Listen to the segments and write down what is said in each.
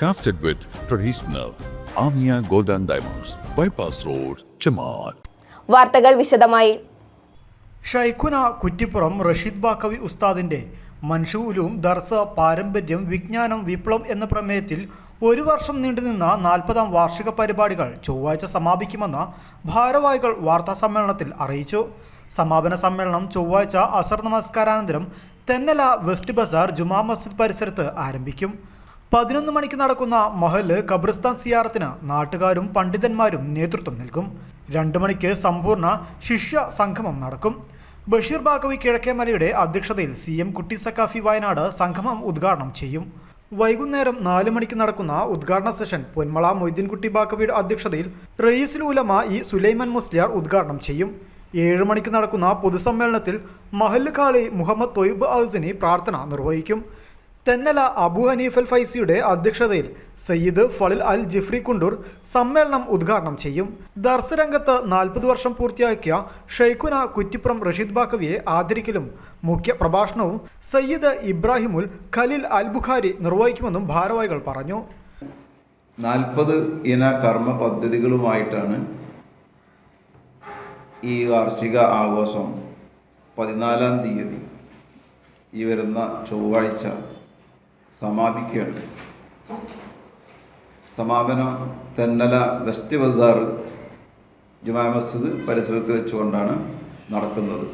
Crafted with traditional Amia golden Diamonds, Bypass Road, Chamath. വാർത്തകൾ വിശദമായി. ഷൈഖുന കുറ്റിപ്പുറം റഷീദ് ബാക്കവി ഉസ്താദിന്റെ മൻഷൂലും ദർസ പാരമ്പര്യം വിജ്ഞാനം വിപ്ലവം എന്ന പ്രമേയത്തിൽ ഒരു വർഷം നീണ്ടുനിന്ന നാൽപ്പതാം വാർഷിക പരിപാടികൾ ചൊവ്വാഴ്ച സമാപിക്കുമെന്ന് ഭാരവാഹികൾ വാർത്താ സമ്മേളനത്തിൽ അറിയിച്ചു. സമാപന സമ്മേളനം ചൊവ്വാഴ്ച അസർ നമസ്കാരാനന്തരം തെന്നല വെസ്റ്റ് ബസാർ ജുമാ മസ്ജിദ് പരിസരത്ത് ആരംഭിക്കും. പതിനൊന്ന് മണിക്ക് നടക്കുന്ന മഹൽ ഖബറിസ്ഥാൻ സിയാറത്തിന് നാട്ടുകാരും പണ്ഡിതന്മാരും നേതൃത്വം നൽകും. രണ്ട് മണിക്ക് സമ്പൂർണ ശിഷ്യ സംഗമം നടക്കും. ബഷീർ ബാഗവി കിഴക്കേമലയുടെ അധ്യക്ഷതയിൽ സി എം കുട്ടി സക്കാഫി വയനാട് സംഗമം ഉദ്ഘാടനം ചെയ്യും. വൈകുന്നേരം നാല് മണിക്ക് നടക്കുന്ന ഉദ്ഘാടന സെഷൻ പൊന്മള മൊയ്തീൻകുട്ടി ബാക്കവിയുടെ അധ്യക്ഷതയിൽ റയീസുൽ ഉലമ ഇ സുലൈമാൻ മുസ്ലിയാർ ഉദ്ഘാടനം ചെയ്യും. ഏഴ് മണിക്ക് നടക്കുന്ന പൊതുസമ്മേളനത്തിൽ മഹല്ല് ഖാലി മുഹമ്മദ് തൊയ്ബ് അഹസിനി പ്രാർത്ഥന നിർവഹിക്കും. തെന്നല അബു ഹനീഫൽ ഫൈസിയുടെ അധ്യക്ഷതയിൽ സയ്യിദ് ഫളിൽ അൽ ജിഫ്രി കുണ്ടൂർ സമ്മേളനം ഉദ്ഘാടനം ചെയ്യും. ദർസ് രംഗത്ത് നാൽപ്പത് വർഷം പൂർത്തിയാക്കിയ ഷെയ്ഖുന കുറ്റിപ്പുറം റഷീദ് ബാക്കവിയെ ആദരിക്കലും മുഖ്യ പ്രഭാഷണവും സയ്യിദ് ഇബ്രാഹിമുൽ ഖലീൽ അൽ ബുഖാരി നിർവഹിക്കുമെന്നും ഭാരവാഹികൾ പറഞ്ഞു. നാൽപ്പത് ഇന കർമ്മ പദ്ധതികളുമായിട്ടാണ് ഈ വാർഷിക ആഘോഷം പതിനാലാം തീയതി ഈ വരുന്ന ചൊവ്വാഴ്ച സമാപിക്കുകയാണ്. സമാപനം തെന്നല വെസ്റ്റ് ബസാർ ജുമാ മസ്ജിദ് പരിസരത്ത് വെച്ചുകൊണ്ടാണ് നടക്കുന്നത്.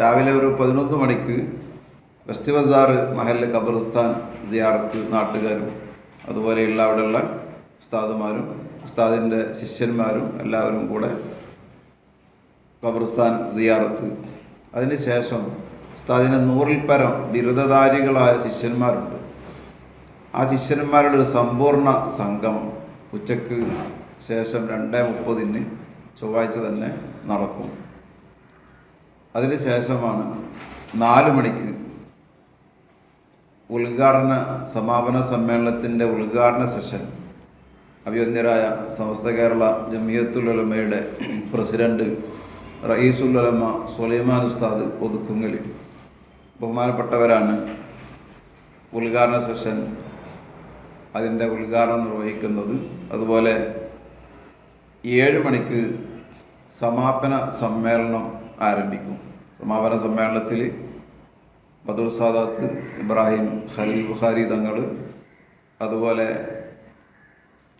രാവിലെ ഒരു പതിനൊന്ന് മണിക്ക് വെസ്റ്റ് ബസാർ മഹൽ ഖബർസ്ഥാൻ സിയാറത്ത് നാട്ടുകാരും അതുപോലെയുള്ള അവിടെയുള്ള ഉസ്താദുമാരും ഉസ്താദിന്റെ ശിഷ്യന്മാരും എല്ലാവരും കൂടെ ഖബർസ്ഥാൻ സിയാറത്ത്. അതിന് ശേഷം ഉസ്താദിന് നൂറിൽ പരം ബിരുദധാരികളായ ശിഷ്യന്മാരുണ്ട്. ആ ശിഷ്യന്മാരുടെ ഒരു സമ്പൂർണ സംഘം ഉച്ചയ്ക്ക് ശേഷം രണ്ട് മുപ്പതിന് ചൊവ്വാഴ്ച തന്നെ നടക്കും. അതിന് ശേഷമാണ് നാല് മണിക്ക് ഉദ്ഘാടന സമാപന സമ്മേളനത്തിന്റെ ഉദ്ഘാടന സെഷൻ. അഭിയന്യരായ സമസ്ത കേരള ജമിയത്തുലമയുടെ പ്രസിഡന്റ് റയീസുൽ ഉലമ സുലൈമാൻ ഉസ്താദ് ഒതുക്കുങ്ങൽ ബഹുമാനപ്പെട്ടവരാണ് ഉദ്ഘാടന സെഷൻ അതിന്റെ ഉദ്ഘാടനം നിർവഹിക്കുന്നത്. അതുപോലെ ഏഴ് മണിക്ക് സമാപന സമ്മേളനം ആരംഭിക്കും. സമാപന സമ്മേളനത്തിൽ ബദുർ സാദാത്ത് ഇബ്രാഹിം ഖലീൽ ബുഖാരി തങ്ങൾ അതുപോലെ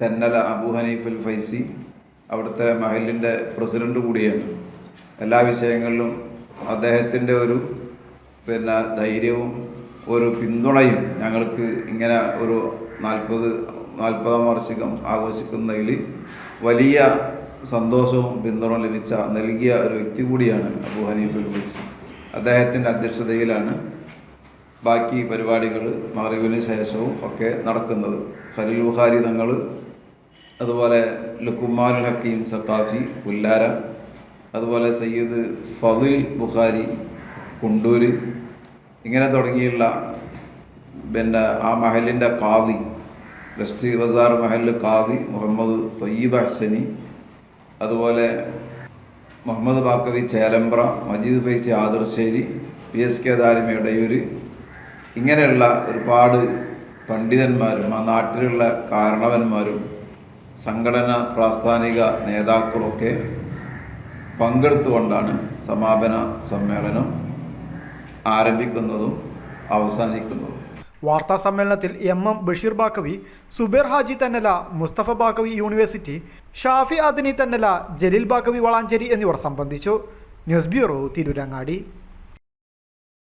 തെന്നല അബു ഹനീഫുൽ ഫൈസി അവിടുത്തെ മഹലിന്റെ പ്രസിഡന്റ് കൂടിയാണ്. എല്ലാ വിഷയങ്ങളിലും അദ്ദേഹത്തിന്റെ ഒരു പിന്നെ ധൈര്യവും ഒരു പിന്തുണയും ഞങ്ങൾക്ക് ഇങ്ങനെ ഒരു നാൽപ്പത് നാൽപ്പതാം വാർഷികം ആഘോഷിക്കുന്നതിൽ വലിയ സന്തോഷവും പിന്തുണ ലഭിച്ച നൽകിയ ഒരു വ്യക്തി കൂടിയാണ് അബു ഹനീഫുൽ ഫൈസി അദ്ദേഹത്തിന്റെ അധ്യക്ഷതയിലാണ് ബാക്കി പരിപാടികൾ മറിവിന് ശേഷവും ഒക്കെ നടക്കുന്നത്. ഖലീൽ ബുഹാരി തങ്ങൾ അതുപോലെ ലുക്കുമാനുൽ ഹക്കീം സക്കാഫി പുല്ലാര അതുപോലെ സയ്യിദ് ഫതിൽ ബുഹാരി കുണ്ടൂര് ഇങ്ങനെ തുടങ്ങിയുള്ള പിന്നെ ആ മഹലിന്റെ കാതി വെസ്റ്റ് ബസാർ മഹലിൽ കാതി മുഹമ്മദ് തൊയ്യബ് ഹസനി അതുപോലെ Muhammad Baqavi Chelembra Majeed Faizy Adarsheri P S K Edayur ഇങ്ങനെയുള്ള ഒരുപാട് പണ്ഡിതന്മാരും ആ നാട്ടിലുള്ള കാരണവന്മാരും സംഘടന പ്രാസ്ഥാനിക നേതാക്കളൊക്കെ പങ്കെടുത്തുകൊണ്ടാണ് സമാപന സമ്മേളനം ആരംഭിക്കുന്നതും അവസാനിക്കുന്നതും. വാർത്താ സമ്മേളനത്തിൽ M M Basheer Baqavi Zubair Haji Thennala Musthafa Baqavi university Shafi Adini Thennala Jaleel Baqavi Valanchery എന്നിവർ സംബന്ധിച്ചു. News bureau Tirurangadi.